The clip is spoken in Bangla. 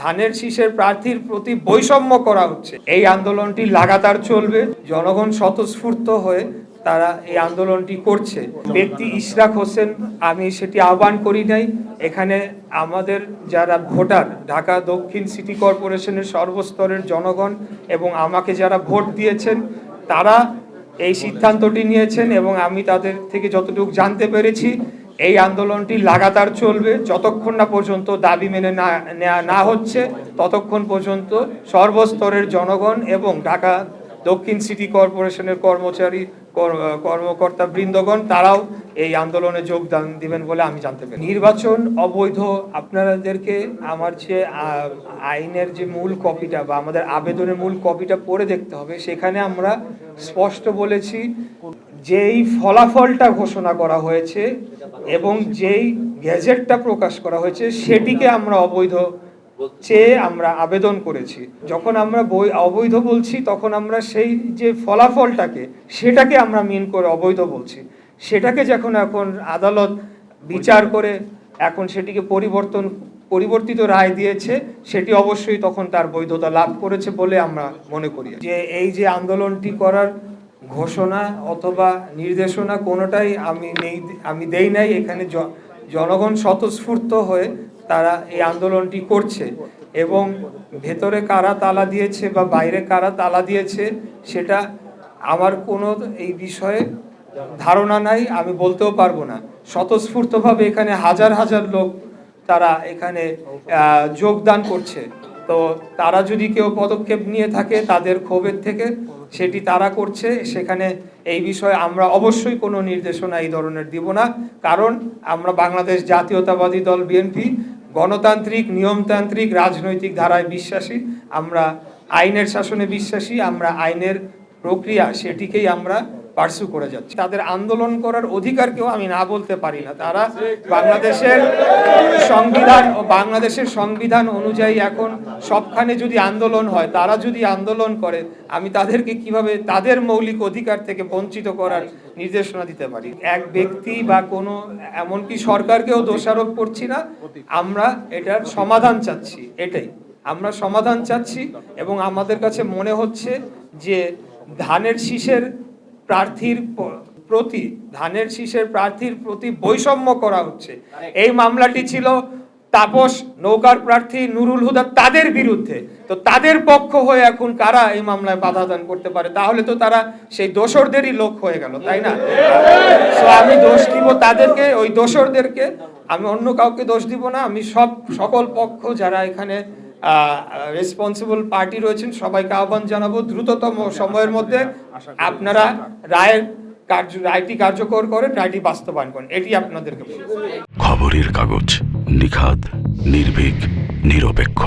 ধানের শীষের প্রার্থীর প্রতি বৈষম্য করা হচ্ছে। এই আন্দোলনটি লাগাতার চলবে। জনগণ স্বতঃস্ফূর্ত হয়ে তারা এই আন্দোলনটি করছে। ব্যক্তি ইশরাক হোসেন, আমি সেটি আহ্বান করি নাই। এখানে আমাদের যারা ভোটার, ঢাকা দক্ষিণ সিটি কর্পোরেশনের সর্বস্তরের জনগণ এবং আমাকে যারা ভোট দিয়েছেন, তারা এই সিদ্ধান্তটি নিয়েছেন এবং আমি তাদের থেকে যতটুকু জানতে পেরেছি এই আন্দোলনটি লাগাতার চলবে, যতক্ষণ না পর্যন্ত দাবি মেনে না না হচ্ছে, ততক্ষণ পর্যন্ত সর্বস্তরের জনগণ এবং ঢাকা দক্ষিণ সিটি কর্পোরেশনের কর্মচারী, কর- কর্মকর্তা বৃন্দগণ, তারাও এই আন্দোলনে যোগদান দিবেন বলে আমি জানতে পারি নির্বাচন অবৈধ, আপনাদেরকে আমার যে আইনের যে মূল কপিটা বা আমাদের আবেদনের মূল কপিটা পড়ে দেখতে হবে, সেখানে আমরা স্পষ্ট বলেছি যেই ফলাফলটা ঘোষণা করা হয়েছে এবং যেই গ্যাজেটটা প্রকাশ করা হয়েছে, সেটিকে আমরা অবৈধ চেয়ে আমরা আবেদন করেছি। যখন আমরা বই অবৈধ বলছি, তখন আমরা সেই যে ফলাফলটাকে, সেটাকে আমরা মিন করে অবৈধ বলছি। সেটাকে যখন এখন আদালত বিচার করে, এখন সেটিকে পরিবর্তন, পরিবর্তিত রায় দিয়েছে, সেটি অবশ্যই তখন তার বৈধতা লাভ করেছে বলে আমরা মনে করি। যে এই যে আন্দোলনটি করার ঘোষণা অথবা নির্দেশনা কোনোটাই আমি নেই, আমি দেই নাই। এখানে জনগণ স্বতঃস্ফূর্ত হয়ে তারা এই আন্দোলনটি করছে এবং ভেতরে কারা তালা দিয়েছে বা বাইরে কারা তালা দিয়েছে সেটা আমার কোনো এই বিষয়ে ধারণা নাই, আমি বলতেও পারব না। স্বতঃস্ফূর্তভাবে এখানে হাজার হাজার লোক তারা এখানে যোগদান করছে। তো তারা যদি কেউ পদক্ষেপ নিয়ে থাকে তাদের ক্ষোভের থেকে, সেটি তারা করছে। সেখানে এই বিষয়ে আমরা অবশ্যই কোনো নির্দেশনা এই ধরনের দিব না। কারণ আমরা বাংলাদেশ জাতীয়তাবাদী দল বিএনপি, গণতান্ত্রিক, নিয়মতান্ত্রিক, রাজনৈতিক ধারায় বিশ্বাসী। আমরা আইনের শাসনে বিশ্বাসী, আমরা আইনের প্রক্রিয়া সেটিকেই আমরা পার্সু করে যাচ্ছি। তাদের আন্দোলন করার অধিকারকেও আমি না বলতে পারি না। তারা বাংলাদেশের সংবিধান ও বাংলাদেশের সংবিধান অনুযায়ী এখন সবখানে যদি আন্দোলন হয় তারা যদি আন্দোলন করে আমি তাদেরকে কীভাবে তাদের মৌলিক অধিকার থেকে বঞ্চিত করার নির্দেশনা দিতে পারি? এক ব্যক্তি বা কোনো এমনকি সরকারকেও দোষারোপ করছি না। আমরা এটার সমাধান চাচ্ছি এটাই। আমরা সমাধান চাচ্ছি এবং আমাদের কাছে মনে হচ্ছে যে ধানের শীষের প্রার্থীর প্রতি ধানের শীষের প্রার্থীর প্রতি বৈষম্য করা হচ্ছে। এই মামলাটি ছিল তাপস নৌকার প্রার্থী নুরুল হুদা তাদের বিরুদ্ধে। তো তাদের পক্ষ হয়ে এখন কারা এই মামলায় বাধা দান করতে পারে? তাহলে তো তারা সেই দোসরদেরই লোক হয়ে গেল তাই না? তো আমি দোষ দিব তাদেরকে ওই দোসরদেরকে। আমি অন্য কাউকে দোষ দিব না আমি সব সকল পক্ষ যারা এখানে রেসপন্সিবল পার্টি রয়েছেন সবাইকে আহ্বান জানাব দ্রুততম সময়ের মধ্যে আপনারা রায়ের কার্য রায়টি কার্যকর করেন রায়টি বাস্তবায়ন করেন এটি আপনাদেরকে খবরের কাগজ নিখাদ নির্ভীক নিরপেক্ষ।